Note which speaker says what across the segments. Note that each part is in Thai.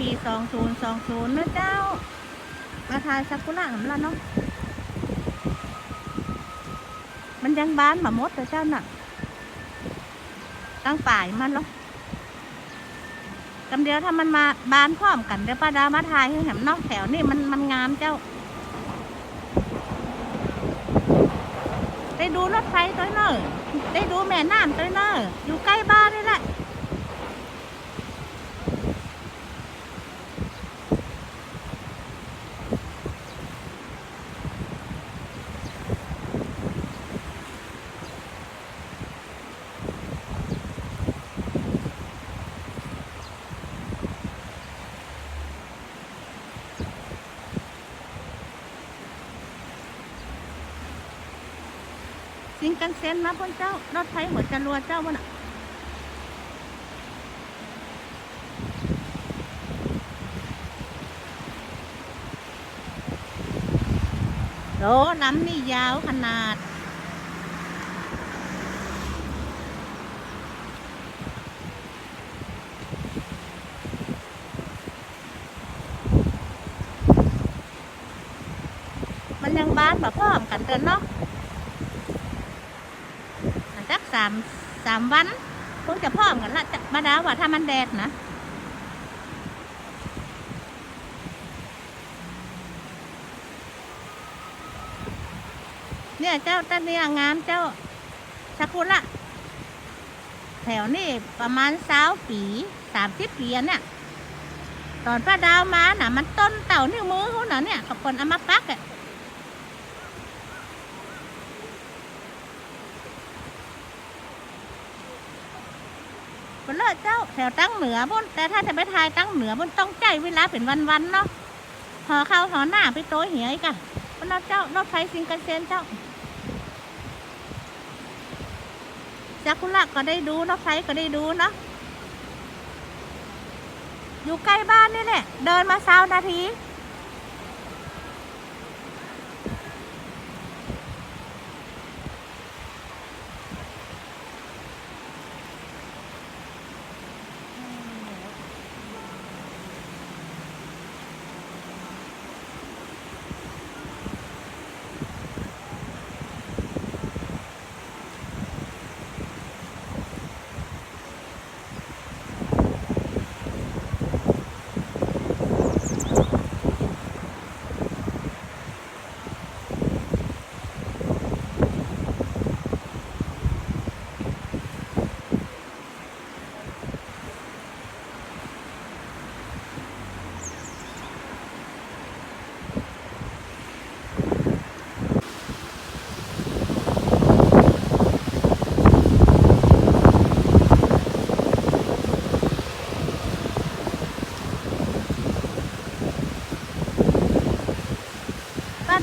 Speaker 1: ปีสองศูนย์สองศูนย์นะเจ้า มาทายซากุระของเราเนาะมันยังบานมามดเลยเจ้าน่ะ ตั้งป่ายมันหรอกกำเดียวถ้ามันมาบานพร้อมกันเดี๋ยวป้าดามาทายให้แหมนอกแถวนี่มันมันงามเจ้า ได้ดูรถไฟตัวเนอะได้ดูแม่น้ำตัวเนอะอยู่ใกล้บ้านนี่แหละ กันเซนนะพ่อเจ้ารถไฟหัวจรวเจ้าบ่น่ะโหลำนี่ยาวขนาด มันยังบ้านแบบพร้อมกันเดินเนาะ สามสามวันคงจะพร้อมกันละจะมาดาว่าถ้ามันแดดนะเนี่ยเจ้าต้นเนี่ยงามเจ้าซากุระแถวนี่ประมาณสาวปีสามสิบปีเนี่ยตอนป้าดาวมาน่ะ มันต้นเต่านิ้วมือเขาน่ะเนี่ยกับคนเอามาปักอะ บนเลิศเจ้าแถวตั้งเหนือบนแต่ถ้าจะไปทายตั้งเหนือบนต้องใจเวลาเป็นวันๆเนาะหอเข้าหอหน้าไปโต้เหียกอะบนรถเจ้ารถไฟซิงกันเซนเจ้าจักคุระก็ได้ดูรถไฟก็ได้ดูเนาะอยู่ใกล้บ้านนี่แหละเดินมาสาวนาที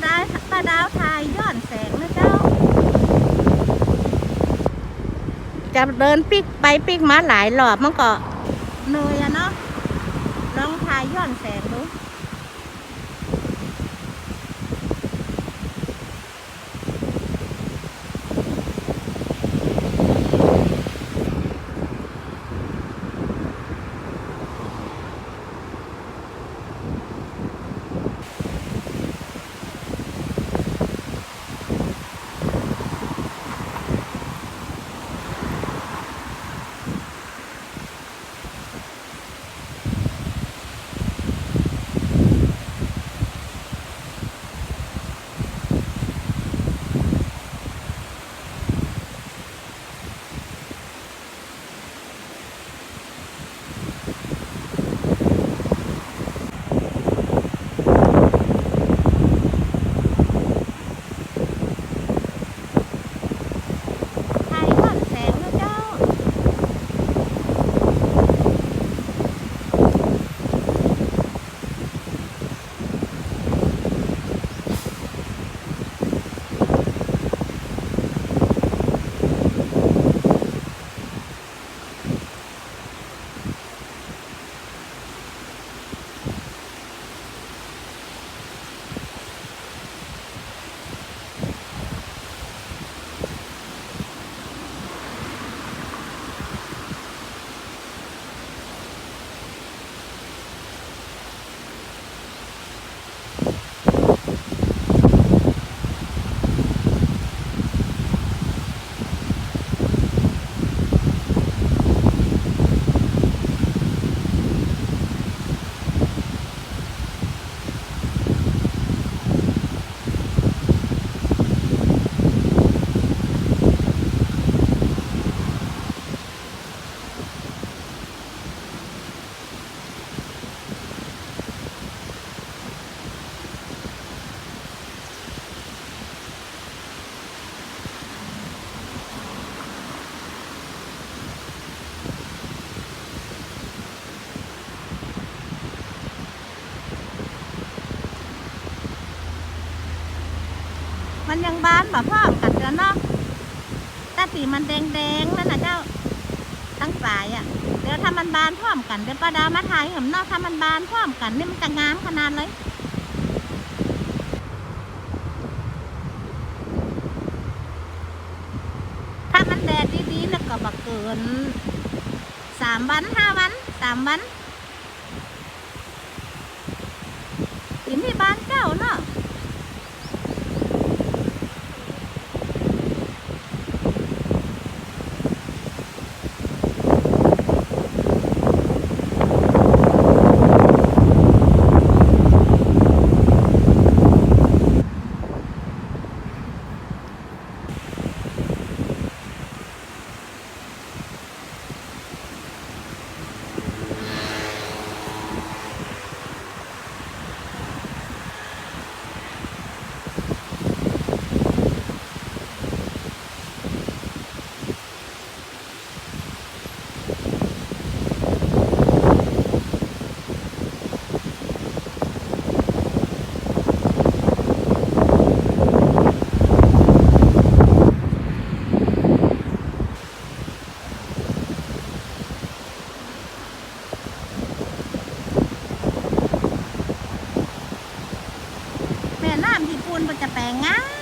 Speaker 1: ดาวป้าดาวทายย้อนแสงนะเจ้า จะเดินปิกไปปิกมาหลายรอบมันก็เหนื่อยอะเนาะลองทายย้อนแสง ยังบานแบบพร้อมกันแล้วเนาะแต่สีมันแดงๆนั่นนะเจ้า ตั้งปลายอะ่ะ เดี๋ยวถ้ามันบานพร้อมกันเดี๋ยวป้าดามาถ่ายเห็นเนาะถ้ามันบานพร้อมกันนี่มันจะงามขนาดเลยถ้ามันแดดดีๆแล้วก็บักเกินสามวันห้าวันสามวันกินที่บ้านเจ้าเนาะ แม่น้ำที่ปูนมัน จะแปลงง่าย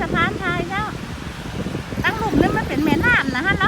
Speaker 1: สะพานไทยแล้าตั้งหลุมนี่มันเป็นแม่น้ำนะฮะเนาะ